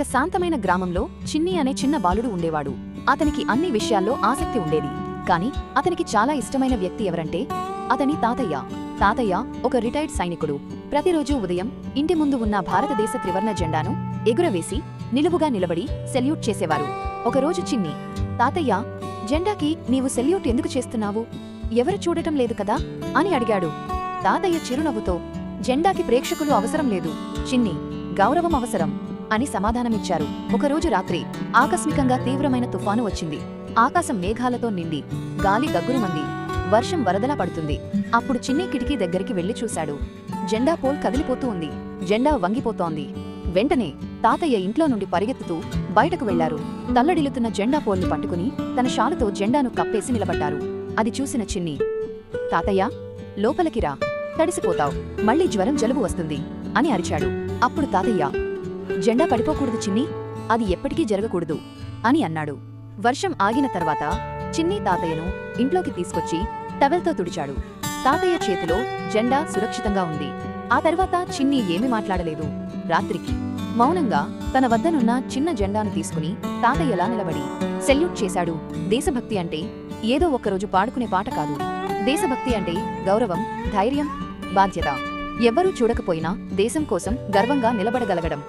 ఒక శాంతమైన గ్రామంలో చిన్ని అనే చిన్న బాలుడు ఉండేవాడు. అతనికి అన్ని విషయాల్లో ఆసక్తి ఉండేది. కాని అతనికి చాలా ఇష్టమైన వ్యక్తి ఎవరంటే అతని తాతయ్య. తాతయ్య ఒక రిటైర్డ్ సైనికుడు. ప్రతిరోజూ ఉదయం ఇంటి ముందు ఉన్న భారతదేశ త్రివర్ణ జెండాను ఎగురవేసి నిలువుగా నిలబడి సెల్యూట్ చేసేవారు. ఒకరోజు చిన్ని తాతయ్య జెండాకి నీవు సెల్యూట్ ఎందుకు చేస్తున్నావు? ఎవరు చూడటం లేదు కదా? అని అడిగాడు. తాతయ్య చిరునవ్వుతో జెండాకి ప్రేక్షకులు అవసరం లేదు. చిన్ని గౌరవం అవసరం. అని సమాధానమిచ్చారు. ఒకరోజు రాత్రి ఆకస్మికంగా తీవ్రమైన తుఫాను వచ్చింది. ఆకాశం మేఘాలతో నిండి గాలి దగ్గురుమంది. వర్షం వరదలా పడుతుంది. అప్పుడు చిన్ని కిటికీ దగ్గరికి వెళ్ళి చూశాడు. జెండా పోల్ కదిలిపోతూ ఉంది. జెండా వంగిపోతోంది. వెంటనే తాతయ్య ఇంట్లో నుండి పరిగెత్తుతూ బయటకు వెళ్ళారు. తల్లడిల్లుతున్న జెండా పోల్ని పట్టుకుని తన షాలుతో జెండాను కప్పేసి నిలబడ్డారు. అది చూసిన చిన్ని తాతయ్య లోపలికి రా. తడిసిపోతావ్. మళ్ళీ జ్వరం జలుబు వస్తుంది అని అరిచాడు. అప్పుడు తాతయ్య జెండా పడిపోకూడదు చిన్ని అది ఎప్పటికీ జరగకూడదు అని అన్నాడు. వర్షం ఆగిన తర్వాత చిన్ని తాతయ్యను ఇంట్లోకి తీసుకొచ్చి టవెల్తో తుడిచాడు. తాతయ్య చేతిలో జెండా సురక్షితంగా ఉంది. ఆ తర్వాత చిన్ని ఏమి మాట్లాడలేదు. రాత్రికి మౌనంగా తన వద్దనున్న చిన్న జెండాను తీసుకుని తాతయ్యలా నిలబడి సెల్యూట్ చేశాడు. దేశభక్తి అంటే ఏదో ఒక్కరోజు పాడుకునే పాట కాదు. దేశభక్తి అంటే గౌరవం ధైర్యం బాధ్యత. ఎవ్వరూ చూడకపోయినా దేశం కోసం గర్వంగా నిలబడగలగడం.